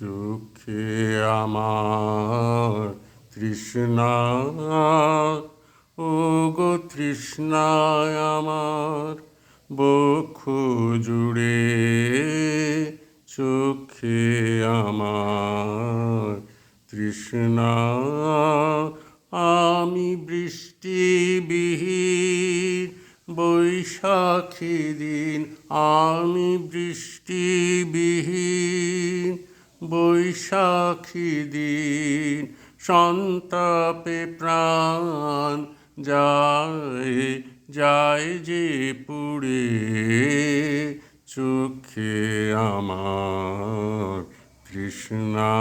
চোখে আমার তৃষ্ণা। ও গো তৃষ্ণায় আমার বক্ষ জুড়ে চোখে আমার তৃষ্ণা। আমি বৃষ্টি বিহীন বৈশাখী দিন, আমি বৃষ্টি বিহীন বৈশাখী দিন, সন্তাপে প্রাণ যায় যায় যে পুড়ে চোখে আমার কৃষ্ণা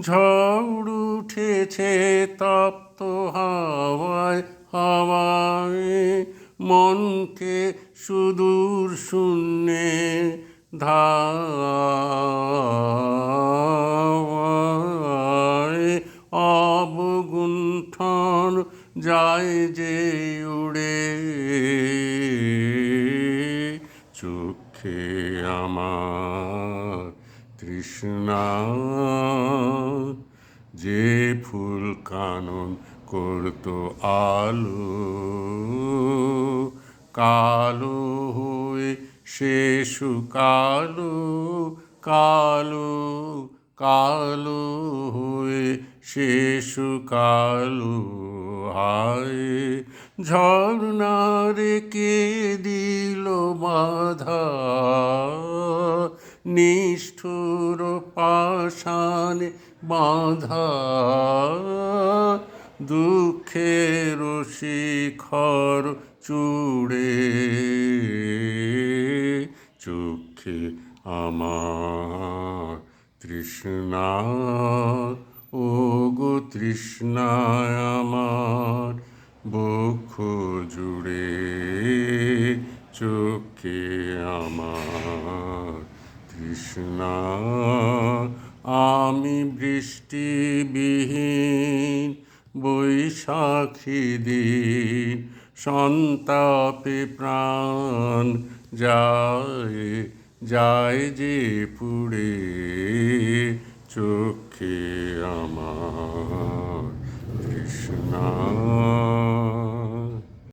ঝড় উঠেছে তপ্ত হাওয়ায় হাওয়ায় মনকে সুদূর শূন্যে ধাওয়ায় অবগুণ্ঠন যায় যে উড়ে। চোখে আমার তৃষ্ণা যে ফুল কানন করতো আলো কালো সে শুকালো কালো কালো হয়ে সে শুকালো হায়। ঝর্ণারে কে দিল বাধা? নিষ্ঠুর পাষাণে বাঁধা? দুঃখের শিখর চূড়ে চোখে আমার তৃষ্ণা ও গো তৃষ্ণায় আমার বক্ষ জুড়ে চোখে আমার তৃষ্ণা, আমি বৃষ্টিবিহীন বৈশাখী দিন সন্তাপে প্রাণ যায় যায় যে পুড়ে চোখে আমার তৃষ্ণা।